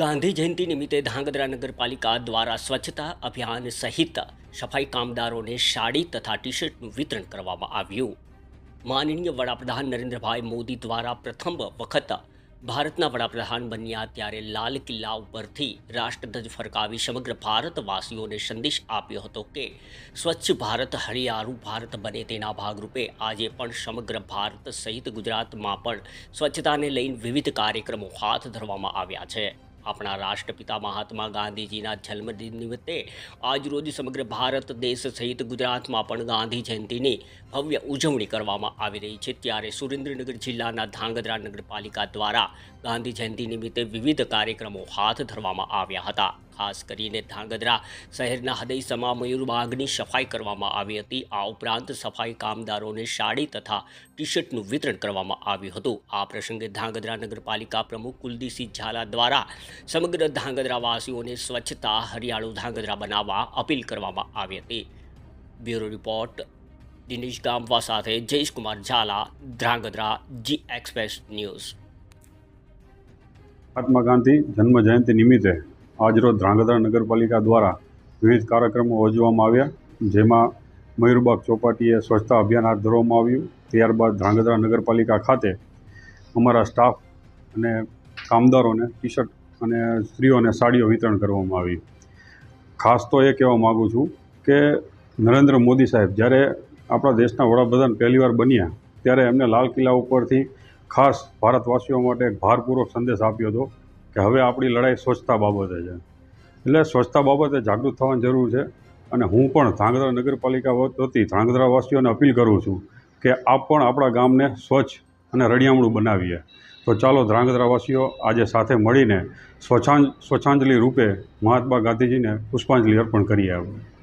ગાંધી જયંતિ નિમિત્તે ધાંગધ્રા નગરપાલિકા દ્વારા સ્વચ્છતા અભિયાન સહિત સફાઈ કામદારોને સાડી તથા ટી શર્ટનું વિતરણ કરવામાં આવ્યું. માનનીય વડાપ્રધાન નરેન્દ્રભાઈ મોદી દ્વારા પ્રથમ વખત ભારતના વડાપ્રધાન બન્યા ત્યારે લાલ કિલ્લા ઉપરથી રાષ્ટ્રધ્વજ ફરકાવી સમગ્ર ભારતવાસીઓને સંદેશ આપ્યો હતો કે સ્વચ્છ ભારત, હરિયાળું ભારત બને તેના ભાગરૂપે આજે પણ સમગ્ર ભારત સહિત ગુજરાતમાં પણ સ્વચ્છતાને લઈને વિવિધ કાર્યક્રમો હાથ ધરવામાં આવ્યા છે. આપણા રાષ્ટ્રપિતા મહાત્મા ગાંધીજીના જન્મદિન નિમિત્તે આજરોજ સમગ્ર ભારત દેશ સહિત ગુજરાતમાં પણ ગાંધી જયંતિની ભવ્ય ઉજવણી કરવામાં આવી રહી છે. ત્યારે સુરેન્દ્રનગર જિલ્લાના ધાંગધ્રા નગરપાલિકા દ્વારા ગાંધી જયંતિ નિમિત્તે વિવિધ કાર્યક્રમો હાથ ધરવામાં આવ્યા હતા. ખાસ કરીને ધાંગધ્રા શહેરના હૃદયસમાં મયુરબાગની સફાઈ કરવામાં આવી હતી. આ ઉપરાંત સફાઈ કામદારોને સાડી તથા ટી શર્ટનું વિતરણ કરવામાં આવ્યું હતું. આ પ્રસંગે ધાંગધ્રા નગરપાલિકા પ્રમુખ કુલદીપસિંહ ઝાલા દ્વારા સમગ્ર ધાંગધ્રાવાસીઓને સ્વચ્છતા, હરિયાળું ધાંગધ્રા બનાવવા અપીલ કરવામાં આવી હતી. બ્યુરો રિપોર્ટ, દિનેશ ગામવા સાથે Jayeshkumar Jhala Dhrangadhra G express news. Mahatma Gandhi જન્મ જયંતિ નિમિત્તે આજરોજ ધ્રાંગધ્રા નગરપાલિકા દ્વારા વિવિધ કાર્યક્રમો યોજવામાં આવ્યા. જેમાં મયુરબાગ ચોપાટીએ સ્વચ્છતા અભિયાન હાથ ધરવામાં આવ્યું. ત્યારબાદ ધ્રાંગધ્રા નગરપાલિકા ખાતે અમારા સ્ટાફ અને કામદારોને ટી શર્ટ અને સ્ત્રીઓને સાડીઓ વિતરણ કરવામાં આવી. ખાસ તો એ કહેવા માગું છું કે નરેન્દ્ર મોદી સાહેબ, જ્યારે આપણા દેશના વડાપ્રધાન પહેલીવાર બન્યા, ત્યારે એમને લાલ કિલ્લા ઉપરથી ખાસ ભારતવાસીઓ માટે એક ભારપૂર્વક સંદેશ આપ્યો હતો કે હવે આપણી લડાઈ સ્વચ્છતા બાબતે છે. એટલે સ્વચ્છતા બાબતે જાગૃત થવાની જરૂર છે અને હું પણ ધ્રાંગધ્રા નગરપાલિકા વતી ધ્રાંગધ્રાવાસીઓને અપીલ કરું છું કે આપ પણ આપણા ગામને સ્વચ્છ અને રળિયામણું બનાવીએ. તો ચાલો ધ્રાંગધ્રાવાસીઓ આજે સાથે મળીને સ્વચ્છાં, સ્વચ્છાંજલિ રૂપે મહાત્મા ગાંધીજીને પુષ્પાંજલિ અર્પણ કરીએ આપણે.